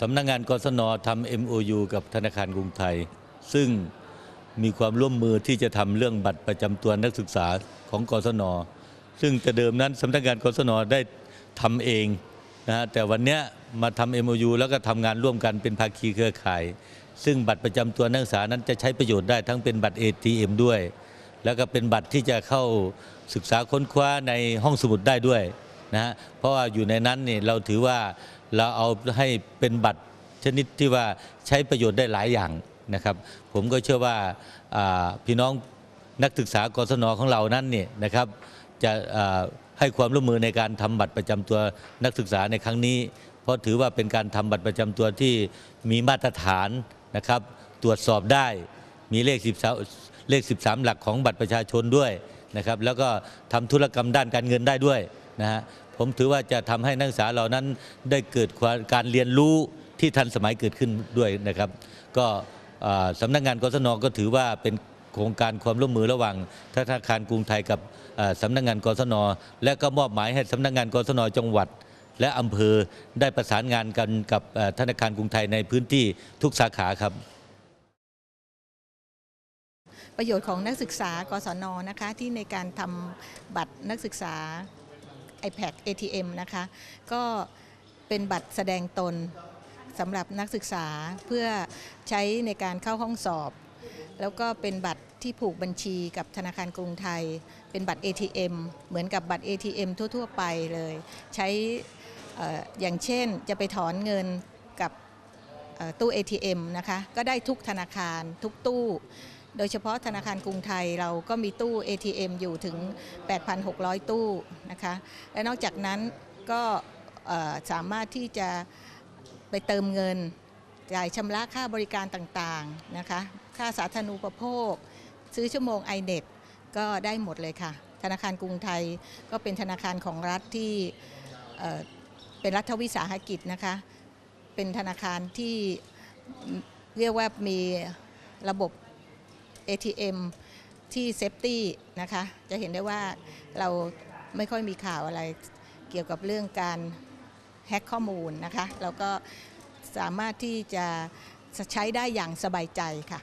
สำนักงานกศนทำ MOU กับธนาคารกรุงไทย ซึ่งมีความร่วมมือที่จะทำเรื่องบัตรประจำตัวนักศึกษาของกศน ซึ่งแต่เดิมนั้นสำนักงานกศนได้ทำเองนะฮะแต่วันนี้มาทำ MOU แล้วก็ทำงานร่วมกันเป็นภาคีเครือข่าย ซึ่งบัตรประจำตัวนักศึกษานั้นจะใช้ประโยชน์ได้ทั้งเป็นบัตร ATM ด้วย แล้วก็เป็นบัตรที่จะเข้าศึกษาค้นคว้าในห้องสมุดได้ด้วย นะฮะเพราะว่าอยู่ในนั้นนี่เราถือว่าเราเอาให้เป็นบัตรชนิดที่ว่าใช้ประโยชน์ได้หลายอย่างนะครับ ผมก็เชื่อว่าพี่น้องนักศึกษากศนของเรานั้นนี่นะครับ จะให้ความร่วมมือในการทำบัตรประจำตัวนักศึกษาในครั้งนี้ เพราะถือว่าเป็นการทำบัตรประจำตัวที่มีมาตรฐานนะครับ ตรวจสอบได้มีเลข13เลข 13 หลักของบัตรประชาชนด้วยนะครับ แล้วก็ทำธุรกรรมด้านการเงินได้ด้วยนะฮะ ผมถือว่าจะทำให้นักศึกษาเหล่านั้นได้เกิดาการเรียนรู้ที่ทันสมัยเกิดขึ้นด้วยนะครับ ก็อ่าสำนักงานกศนก็ถือว่าเป็นโครงการความร่วมมือระหว่างธนาคารกรุงไทยกับอ่าสำนักงานกศนและก็มอบหมายให้สำนักงานกศนจังหวัด และอำเภอได้ประสานงานกันกับธนาคารกรุงไทยในพื้นที่ทุกสาขาครับประโยชน์ของนักศึกษากศนนะคะที่ในการทำบัตรนักศึกษา iPad ATM นะคะ ก็เป็นบัตรแสดงตนสำหรับนักศึกษาเพื่อใช้ในการเข้าห้องสอบ แล้วก็เป็นบัตรที่ผูกบัญชีกับธนาคารกรุงไทย เป็นบัตร ATM เหมือนกับบัตร ATM ทั่ว ๆ ไปเลย ใช้อย่างเช่นจะไปถอนเงินกับเอ่อตู้ ATM นะคะ ก็ได้ทุกธนาคารทุกตู้ โดยเฉพาะธนาคารกรุงไทยเราก็มีตู้ ATM อยู่ถึง 8,600 ตู้นะคะ และนอกจากนั้นก็สามารถที่จะไปเติมเงิน จ่ายชำระค่าบริการต่างๆนะคะ ค่าสาธารณูปโภค ซื้อชั่วโมง iNet ก็ได้หมดเลยค่ะ ธนาคารกรุงไทยก็เป็นธนาคารของรัฐที่เป็นรัฐวิสาหกิจนะคะ เป็นธนาคารที่เรียกว่ามีระบบ ATM ที่เซฟตี้นะคะ จะเห็นได้ว่าเราไม่ค่อยมีข่าวอะไรเกี่ยวกับเรื่องการแฮ็กข้อมูลนะคะ เราก็สามารถที่จะใช้ได้อย่างสบายใจค่ะ